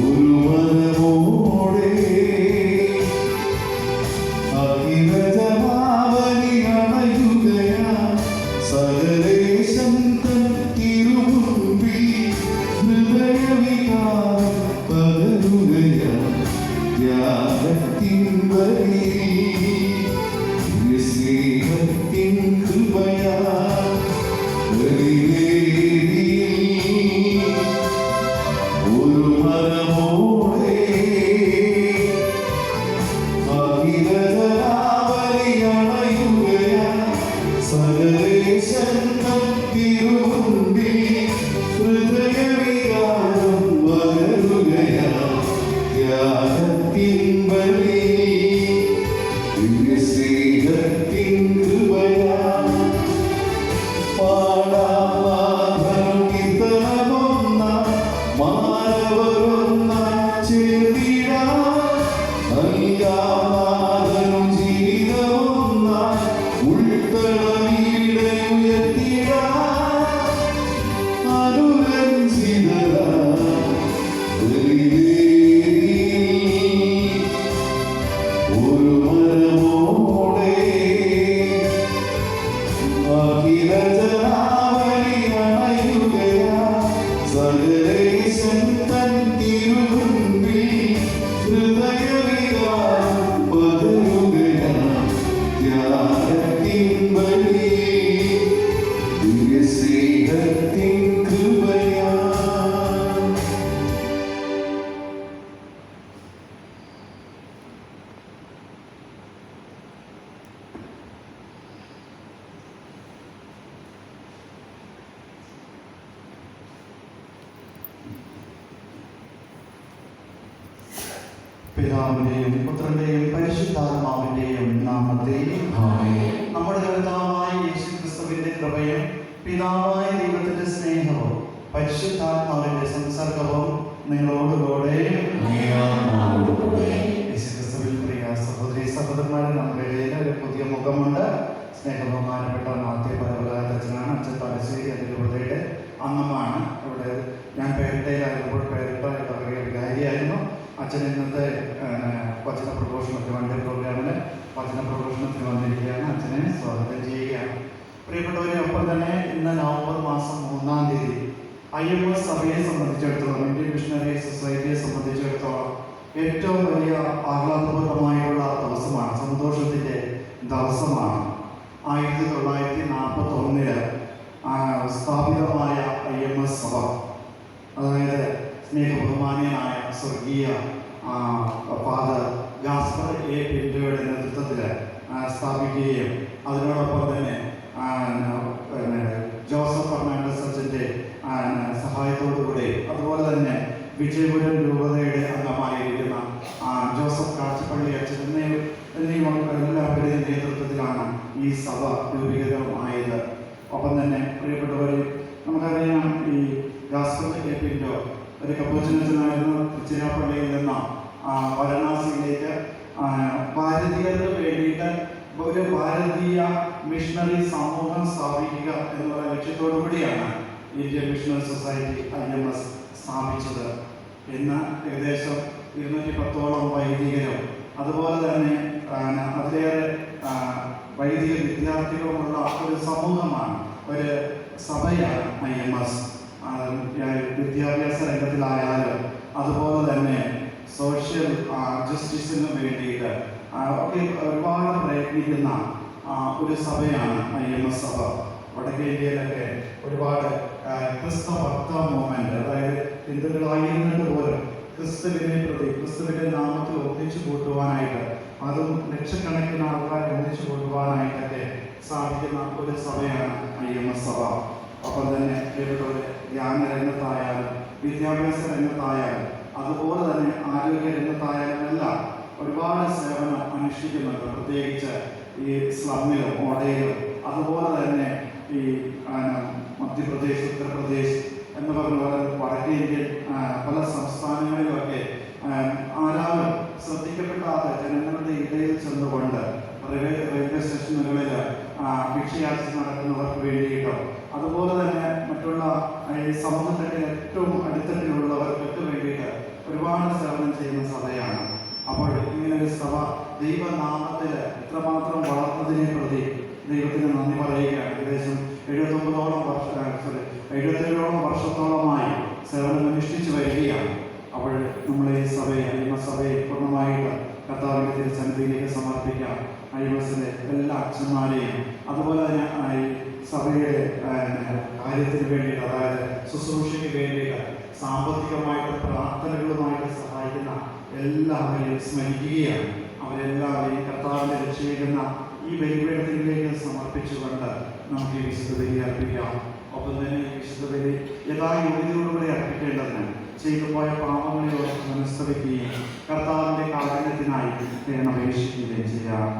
ഒരു മനമോടെ പിതാവിന്റെയും പുത്രന്റെയും പരിശുദ്ധാത്മാവിന്റെയും നാമത്തിൽ. നമ്മുടെ കർത്താവായ യേശു ക്രിസ്തുവിന്റെ കൃപയും പിതാവായ ദൈവത്തിന്റെ സ്നേഹവും പരിശുദ്ധാത്മാവിന്റെ സംസർഗവും നിങ്ങളോടുകൂടെ. യേശു ക്രിസ്തുവിൽ പ്രിയ സഹോദരി സഹോദരന്മാരെ നമ്മുടെ ഒരു പുതിയ മുഖമുണ്ട്. സ്നേഹബഹുമാനപ്പെട്ട മാധ്യ പരവരാജനാണ് അച്ഛൻ തലശ്ശേരി അതിരൂപതയുടെ അംഗമാണ്. ഇവിടെ ഞാൻ പേരിട്ടയിലായിരുന്നപ്പോൾ പേരിട്ട ഇടവക വികാരിയായിരുന്നു അച്ഛൻ ഇന്നത്തെ വചന പ്രഘോഷണത്തിന് വണ്ടി പ്രോഗ്രാമിന് വചന പ്രഘോഷണത്തിന് വന്നിരിക്കുകയാണ്. അച്ഛനെ സ്വാഗതം ചെയ്യുകയാണ്. പ്രിയപ്പെട്ടവരെ ഒപ്പം തന്നെ ഇന്ന് നവംബർ മാസം മൂന്നാം തീയതി ഐ എം എസ് സഭയെ സംബന്ധിച്ചിടത്തോളം ഇന്ത്യൻ മിഷണറി സൊസൈറ്റിയെ സംബന്ധിച്ചിടത്തോളം ഏറ്റവും വലിയ ആഹ്ലാദപൂർവമായുള്ള ദിവസമാണ് സന്തോഷത്തിന്റെ ദിവസമാണ്. ആയിരത്തി തൊള്ളായിരത്തി നാൽപ്പത്തി സ്ഥാപിതമായ ഐ എം എസ് സഭ അതായത് സ്നേഹബഹുമാനിയനായ സ്വർഗീയ ഫാദർ ഗാസ്പർ എ. പിന്റോയുടെ നേതൃത്വത്തിൽ സ്ഥാപിക്കുകയും അതിനോടൊപ്പം തന്നെ ജോസഫ് ഫെർണാണ്ടസ് അച്ഛന്റെ സഹായത്തോടുകൂടി അതുപോലെ തന്നെ വിജയപുരം രൂപതയുടെ അംഗമായിരിക്കുന്ന ജോസഫ് കാച്ചപ്പള്ളി അച്ഛൻ എന്നിവ എന്നീ എല്ലാവരുടെയും നേതൃത്വത്തിലാണ് ഈ സഭ രൂപീകൃതമായത് ഒപ്പം തന്നെ പ്രിയപ്പെട്ടവരെ നമുക്കറിയാം ഈ ഗാസ്പർ കെ പിന്റോ ഒരു കപ്പോച്ചനായിരുന്നു തിരുച്ചിരാപ്പള്ളിയിൽ നിന്ന് ആ, വാരണാസിയിലേക്ക് ഭാരതീയർക്ക് വേണ്ടിയിട്ട് ഒരു ഭാരതീയ മിഷണറി സമൂഹം സ്ഥാപിക്കുക എന്നുള്ള ലക്ഷ്യത്തോടു കൂടിയാണ് Indian missionary society I M S സ്ഥാപിച്ചത്. ഇന്ന് ഏകദേശം ഇരുന്നൂറ്റി പത്തോളം വൈദികരും അതുപോലെ തന്നെ അതിലേറെ വൈദിക വിദ്യാർത്ഥികളുമുള്ള ഒരു സമൂഹമാണ് ഒരു സഭയാണ് ഐ എം എസ്. വിദ്യാഭ്യാസ രംഗത്തിലായാലും അതുപോലെ തന്നെ സോഷ്യൽ ജസ്റ്റിസിന് വേണ്ടിയിട്ട് ഒക്കെ ഒരുപാട് പ്രയത്നിക്കുന്ന ഒരു സഭയാണ് ഐ എം എസ് സഭ. വടക്കേ ഇന്ത്യയിലൊക്കെ ഒരുപാട് ക്രിസ്തവ മൂവ്മെന്റ് അതായത് ഹിന്ദുക്കളായിരുന്നിട്ട് പോലും ക്രിസ്തുവിനെ പ്രതി ക്രിസ്തുവിന്റെ നാമത്തിൽ ഒന്നിച്ചു കൂട്ടുവാനായിട്ട് അതും ലക്ഷക്കണക്കിന് ആൾക്കാരെ ഒന്നിച്ചു കൂട്ടുവാനായിട്ടൊക്കെ സാധിക്കുന്ന ഒരു സഭയാണ് ഐ എം എസ് സഭ തന്നെ ഇവരുടെ ധ്യാന രംഗത്തായാലും വിദ്യാഭ്യാസ രംഗത്തായാലും അതുപോലെ തന്നെ ആരോഗ്യ രംഗത്തായാലും എല്ലാം ഒരുപാട് സേവനം അനുഷ്ഠിക്കുന്നുണ്ട് പ്രത്യേകിച്ച് ഈ സ്ലമ്മിലും ഓടയിലും അതുപോലെ തന്നെ ഈ മധ്യപ്രദേശ് ഉത്തർപ്രദേശ് എന്ന് പറഞ്ഞ വടക്കേ ഇന്ത്യൻ പല സംസ്ഥാനങ്ങളിലുമൊക്കെ ആ, ആരാലും ശ്രദ്ധിക്കപ്പെടാത്ത ജനങ്ങളുടെ ഇടയിൽ ചെന്നുകൊണ്ട് റെയിൽവേ റെയിൽവേ സ്റ്റേഷനുകളിൽ ഭിക്ഷയാചി നടക്കുന്നവർക്ക് വേണ്ടിയിട്ടോ അതുപോലെ തന്നെ മറ്റുള്ള ഈ സമൂഹത്തിന്റെ ഏറ്റവും അടിത്തട്ടിലുള്ളവർക്കൊക്കെ വേണ്ടിയിട്ട് ഒരുപാട് സേവനം ചെയ്യുന്ന സഭയാണ്. അപ്പോൾ ഇങ്ങനെ ഒരു സഭ ദൈവനാമത്തിൽ ഇത്രമാത്രം വളർന്നതിനെ പ്രതി ദൈവത്തിന് നന്ദി പറയുകയാണ്. ഏകദേശം എഴുപത്തൊമ്പതോളം വർഷ സോറി എഴുപത്തേഴോളം വർഷത്തോളമായി സേവനം അനുഷ്ഠിച്ചു വരികയാണ്. അപ്പോൾ നമ്മളെ ഈ സഭയെ അല്ലെങ്കിൽ സഭയെ പൂർണമായിട്ട് കർത്താവിന്റെ തിരുസന്നിധിയിലേക്ക് സമർപ്പിക്കാം. അയ്യമസിലെ എല്ലാ അച്ഛന്മാരെയും അതുപോലെ തന്നെ സഭയുടെ കാര്യത്തിന് വേണ്ടിയിട്ട് അതായത് ശുശ്രൂഷയ്ക്ക് വേണ്ടിയിട്ട് സാമ്പത്തികമായിട്ട് പ്രാർത്ഥനകളുമായിട്ട് സഹായിക്കുന്ന എല്ലാവരെയും സ്മരിക്കുകയാണ്. അവരെല്ലാവരെയും കർത്താവിനെ രക്ഷിക്കുന്ന ഈ ബലിപീഠത്തിലേക്ക് സമർപ്പിച്ചുകൊണ്ട് നമുക്ക് ഈ വിശുദ്ധ അർപ്പിക്കാം. ഒപ്പം തന്നെ ഈ വിശുദ്ധ ബലി യഥായോഗ്യതയോടുകൂടി അർപ്പിക്കേണ്ടതിന് ചെയ്തു പോയ പാപങ്ങളെ ഓർത്ത് കർത്താവിന്റെ കാരുണ്യത്തിനായി അപേക്ഷിക്കുകയും ചെയ്യാം.